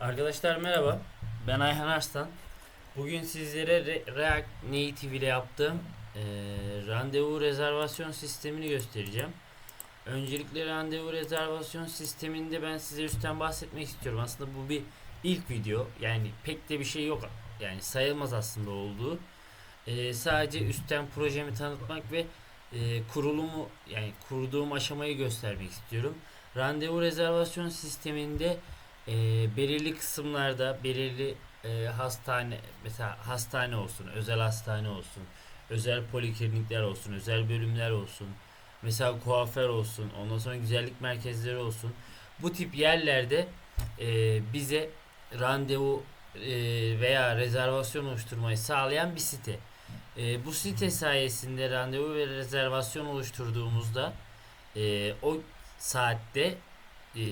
Arkadaşlar merhaba. Ben Ayhan Arslan. Bugün sizlere Re- React Native ile yaptığım eee, randevu rezervasyon sistemini göstereceğim. Öncelikle randevu rezervasyon sisteminde ben size üstten bahsetmek istiyorum. Aslında bu bir ilk video. Yani pek de bir şey yok. Yani sayılmaz aslında olduğu. Eee, sadece üstten projemi tanıtmak ve eee, kurulumu yani kurduğum aşamayı göstermek istiyorum. Randevu rezervasyon sisteminde e, belirli kısımlarda belirli e, hastane mesela hastane olsun, özel hastane olsun, özel poliklinikler olsun, özel bölümler olsun, mesela kuaför olsun, ondan sonra güzellik merkezleri olsun. Bu tip yerlerde e, bize randevu e, veya rezervasyon oluşturmayı sağlayan bir site. E, bu site sayesinde randevu ve rezervasyon oluşturduğumuzda e, o saatte e,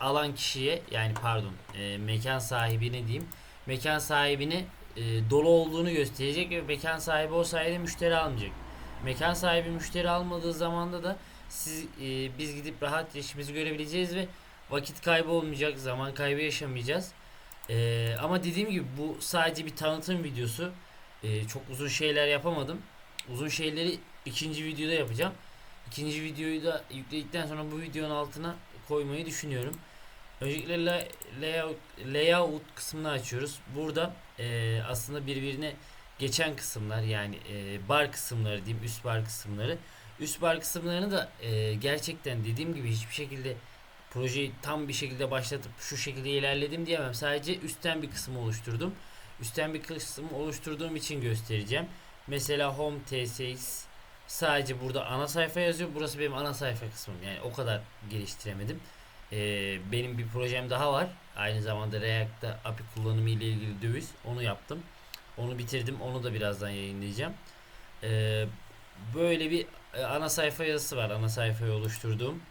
alan kişiye yani pardon e, mekan sahibine diyeyim mekan sahibine e, dolu olduğunu gösterecek ve mekan sahibi o sayede müşteri almayacak. Mekan sahibi müşteri almadığı zamanda da siz e, biz gidip rahat işimizi görebileceğiz ve vakit kaybı olmayacak, zaman kaybı yaşamayacağız. E, ama dediğim gibi bu sadece bir tanıtım videosu. E, çok uzun şeyler yapamadım. Uzun şeyleri ikinci videoda yapacağım. İkinci videoyu da yükledikten sonra bu videonun altına koymayı düşünüyorum. Öncelikle la- layout, layout kısmını açıyoruz. Burada e, aslında birbirine geçen kısımlar yani e, bar kısımları diyeyim üst bar kısımları. Üst bar kısımlarını da e, gerçekten dediğim gibi hiçbir şekilde projeyi tam bir şekilde başlatıp şu şekilde ilerledim diyemem. Sadece üstten bir kısım oluşturdum. Üstten bir kısım oluşturduğum için göstereceğim. Mesela home tsx sadece burada ana sayfa yazıyor. Burası benim ana sayfa kısmım. Yani o kadar geliştiremedim. Ee, benim bir projem daha var. Aynı zamanda React'ta API kullanımı ile ilgili döviz. Onu yaptım. Onu bitirdim. Onu da birazdan yayınlayacağım. Ee, böyle bir e, ana sayfa yazısı var. Ana sayfayı oluşturduğum.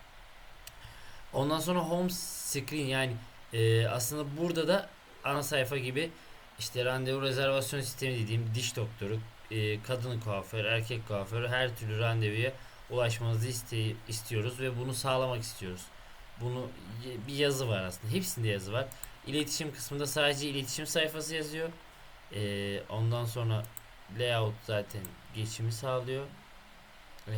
Ondan sonra home screen yani e, aslında burada da ana sayfa gibi işte randevu rezervasyon sistemi dediğim diş doktoru, e, kadın kuaför, erkek kuaför her türlü randevuya ulaşmanızı iste- istiyoruz ve bunu sağlamak istiyoruz. Bunu bir yazı var aslında. Hepsinde yazı var. İletişim kısmında sadece iletişim sayfası yazıyor. E, ondan sonra layout zaten geçimi sağlıyor. E,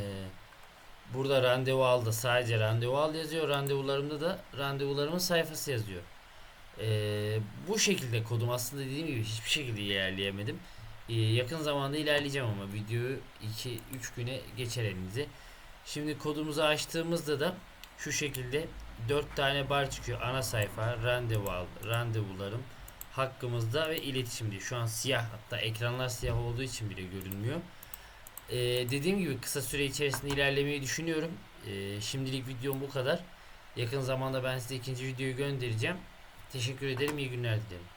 burada randevu al da sadece randevu al yazıyor. Randevularımda da randevularımın sayfası yazıyor. Ee, bu şekilde kodum aslında dediğim gibi hiçbir şekilde ilerleyemedim. Ee, yakın zamanda ilerleyeceğim ama videoyu 2-3 güne geçer elinize. Şimdi kodumuzu açtığımızda da şu şekilde 4 tane bar çıkıyor. Ana sayfa, randevu al, randevularım, hakkımızda ve iletişim diye. Şu an siyah hatta ekranlar siyah olduğu için bile görünmüyor. Ee, dediğim gibi kısa süre içerisinde ilerlemeyi düşünüyorum. Ee, şimdilik videom bu kadar. Yakın zamanda ben size ikinci videoyu göndereceğim. Teşekkür ederim. İyi günler dilerim.